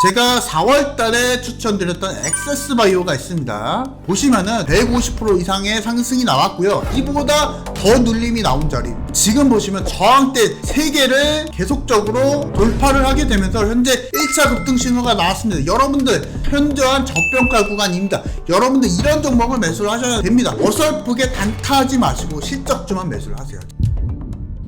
제가 4월 달에 추천드렸던 엑세스 바이오가 있습니다. 보시면은 150% 이상의 상승이 나왔고요. 이보다 더 눌림이 나온 자리. 지금 보시면 저항대 3개를 계속적으로 돌파를 하게 되면서 현재 1차 급등 신호가 나왔습니다. 여러분들 현저한 저평가 구간입니다. 여러분들 이런 종목을 매수를 하셔야 됩니다. 어설프게 단타하지 마시고 실적주만 매수를 하세요.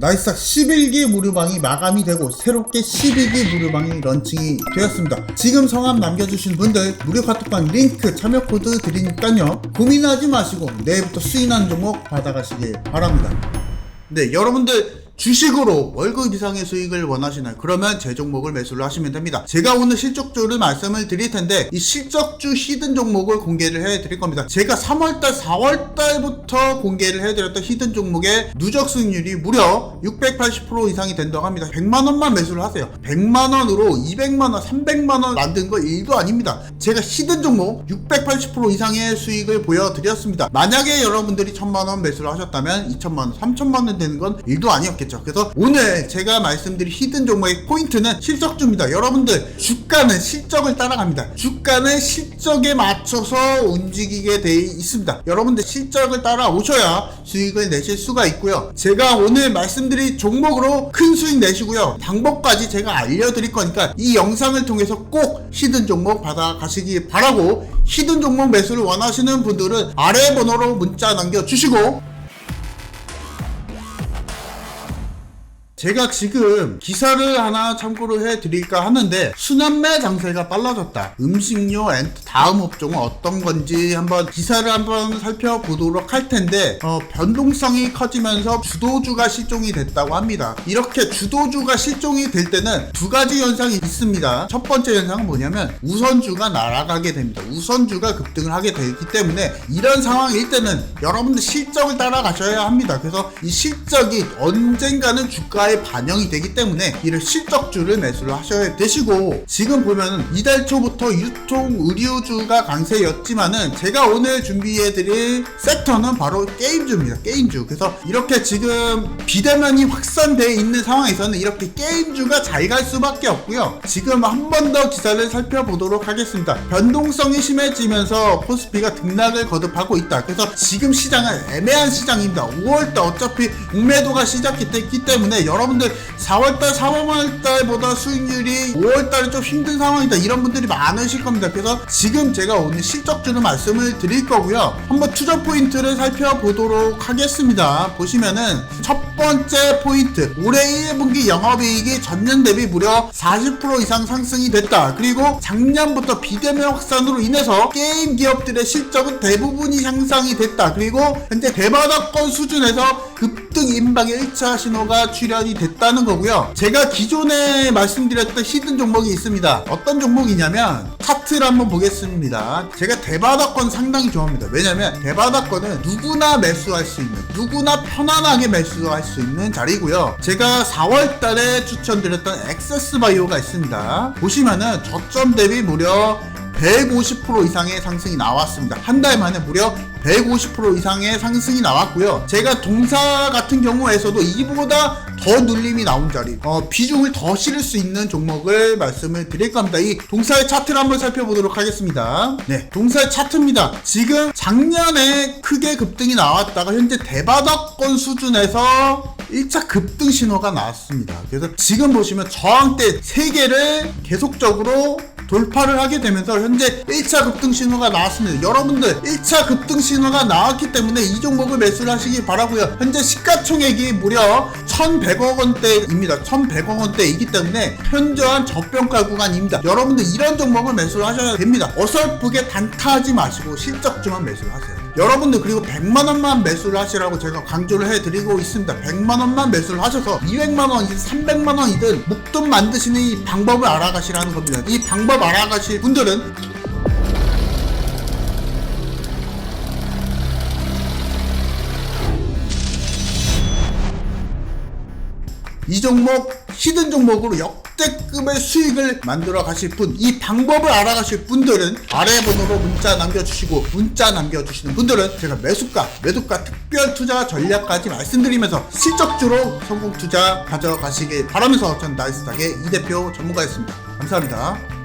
나이스닥 11기 무료방이 마감이 되고 새롭게 12기 무료방이 런칭이 되었습니다. 지금 성함 남겨주신 분들 무료 카톡방 링크 참여 코드 드리니까요. 고민하지 마시고 내일부터 수인한 종목 받아가시길 바랍니다. 네, 여러분들 주식으로 월급 이상의 수익을 원하시나요? 그러면 제 종목을 매수를 하시면 됩니다. 제가 오늘 실적주를 말씀을 드릴 텐데 이 실적주 히든 종목을 공개를 해 드릴 겁니다. 제가 3월달, 4월달부터 공개를 해드렸던 히든 종목의 누적 수익률이 무려 680% 이상이 된다고 합니다. 100만 원만 매수를 하세요. 100만 원으로 200만 원, 300만 원 만든 거 일도 아닙니다. 제가 히든 종목 680% 이상의 수익을 보여드렸습니다. 만약에 여러분들이 1000만 원 매수를 하셨다면 2천만 원, 3천만 원 되는 건 일도 아니었겠죠. 그래서 오늘 제가 말씀드린 히든 종목의 포인트는 실적주입니다. 여러분들 주가는 실적을 따라갑니다. 주가는 실적에 맞춰서 움직이게 돼 있습니다. 여러분들 실적을 따라오셔야 수익을 내실 수가 있고요. 제가 오늘 말씀드린 종목으로 큰 수익 내시고요. 방법까지 제가 알려드릴 거니까 이 영상을 통해서 꼭 히든 종목 받아가시 기 바라고 히든 종목 매수를 원하시는 분들은 아래 번호로 문자 남겨주시고 제가 지금 기사를 하나 참고로 해드릴까 하는데 순환매 장세가 빨라졌다. 음식료 앤 다음 업종은 어떤 건지 한번 기사를 한번 살펴보도록 할 텐데 어, 변동성이 커지면서 주도주가 실종이 됐다고 합니다. 이렇게 주도주가 실종이 될 때는 두 가지 현상이 있습니다. 첫 번째 현상은 뭐냐면 우선주가 날아가게 됩니다. 우선주가 급등을 하게 되기 때문에 이런 상황일 때는 여러분들 실적을 따라가셔야 합니다. 그래서 이 실적이 언젠가는 주가에 반영이 되기 때문에 이를 실적주를 매수를 하셔야 되시고 지금 보면 이달 초부터 유통 의류주가 강세였지만은 제가 오늘 준비해드릴 섹터는 바로 게임주입니다. 게임주. 그래서 이렇게 지금 비대면이 확산되어 있는 상황에서는 이렇게 게임주가 잘 갈 수밖에 없고요. 지금 한 번 더 기사를 살펴보도록 하겠습니다. 변동성이 심해지면서 코스피가 등락을 거듭하고 있다. 그래서 지금 시장은 애매한 시장입니다. 5월달 어차피 공매도가 시작됐기 때문에 여러 분들 4월달, 4월달보다 수익률이 5월달에 좀 힘든 상황이다. 이런 분들이 많으실 겁니다. 그래서 지금 제가 오늘 실적주를 말씀을 드릴 거고요. 한번 투자 포인트를 살펴보도록 하겠습니다. 보시면은 첫 번째 포인트. 올해 1분기 영업이익이 전년 대비 무려 40% 이상 상승이 됐다. 그리고 작년부터 비대면 확산으로 인해서 게임 기업들의 실적은 대부분이 향상이 됐다. 그리고 현재 대바닥권 수준에서 급등 임박의 1차 신호가 출현이 됐다는 거고요. 제가 기존에 말씀드렸던 히든 종목이 있습니다. 어떤 종목이냐면 차트를 한번 보겠습니다. 제가 대바닥권 상당히 좋아합니다. 왜냐면 대바닥권은 누구나 매수할 수 있는, 누구나 편안하게 매수할 수 있는 자리고요. 제가 4월 달에 추천드렸던 엑세스 바이오가 있습니다. 보시면은 저점 대비 무려 150% 이상의 상승이 나왔습니다. 한 달 만에 무려 150% 이상의 상승이 나왔고요. 제가 동사 같은 경우에서도 이보다 더 눌림이 나온 자리, 어, 비중을 더 실을 수 있는 종목을 말씀을 드릴 겁니다. 이 동사의 차트를 한번 살펴보도록 하겠습니다. 네, 동사의 차트입니다. 지금 작년에 크게 급등이 나왔다가 현재 대바닥권 수준에서 1차 급등 신호가 나왔습니다. 그래서 지금 보시면 저항대 3개를 계속적으로 돌파를 하게 되면서 현재 1차 급등 신호가 나왔습니다. 여러분들 1차 급등 신호가 나왔기 때문에 이 종목을 매수를 하시기 바라고요. 현재 시가총액이 무려 1,100억 원대입니다. 1,100억 원대이기 때문에 현저한 저평가 구간입니다. 여러분들 이런 종목을 매수를 하셔야 됩니다. 어설프게 단타하지 마시고 실적주만 매수를 하세요. 여러분들 그리고 100만 원만 매수를 하시라고 제가 강조를 해드리고 있습니다. 100만 원만 매수를 하셔서 200만 원이든 300만 원이든 목돈 만드시는 이 방법을 알아가시라는 겁니다. 이 방법 알아가실 분들은 이 종목 히든 종목으로 역대급의 수익을 만들어 가실 분, 이 방법을 알아가실 분들은 아래 번호로 문자 남겨주시고 문자 남겨주시는 분들은 제가 매수가, 매도가 특별 투자 전략까지 말씀드리면서 실적주로 성공 투자 가져가시길 바라면서 전 나이스닥의 이 대표 전문가였습니다. 감사합니다.